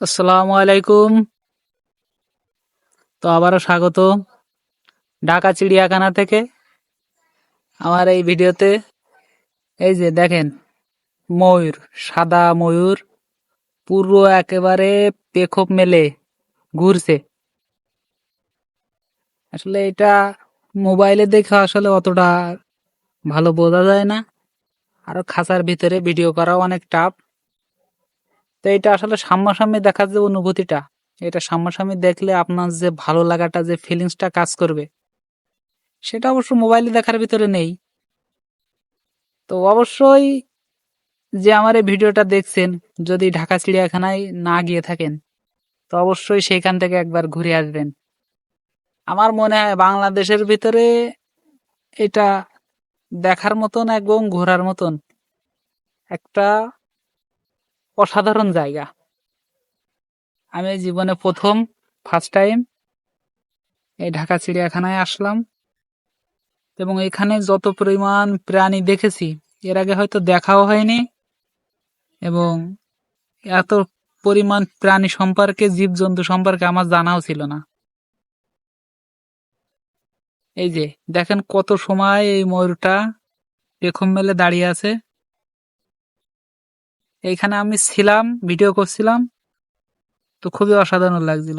আসসালামু আলাইকুম। তো আবারও স্বাগত ঢাকা চিড়িয়াখানা থেকে আমার এই ভিডিওতে। এই যে দেখেন, ময়ূর, সাদা ময়ূর, পুরো একেবারে পেখম মেলে ঘুরছে। আসলে এটা মোবাইলে দেখে আসলে অতটা ভালো বোঝা যায় না। আরও খাঁচার ভিতরে ভিডিও করাও অনেক টাফ তো এটা আসলে সামনাসামনি দেখার যে অনুভূতিটা, এটা সামনাসামনি দেখলে আপনার যে ভালো লাগাটা, যে ফিলিংসটা কাজ করবে, সেটা অবশ্য মোবাইলে দেখার ভিতরে নেই। তো অবশ্যই যে আমার এই ভিডিওটা দেখছেন, যদি ঢাকা চিড়িয়াখানায় না গিয়ে থাকেন, তো অবশ্যই সেখান থেকে একবার ঘুরে আসবেন। আমার মনে হয় বাংলাদেশের ভিতরে এটা দেখার মতন এবং ঘোরার মতন একটা অসাধারণ জায়গা। আমি জীবনে প্রথম ফার্স্ট টাইম এই ঢাকা চিড়িয়াখানায় আসলাম এবং এখানে যত পরিমাণ প্রাণী দেখেছি, এর আগে হয়তো দেখাও হয়নি এবং এত পরিমাণ প্রাণী সম্পর্কে, জীবজন্তু সম্পর্কে আমার জানাও ছিল না। এই যে, দেখেন কত সময় এই ময়ূরটা পেখম মেলে দাঁড়িয়ে আছে। এইখানে আমি ছিলাম ভিডিও করছিলাম। তো খুবই অসাধারণ লাগছিল।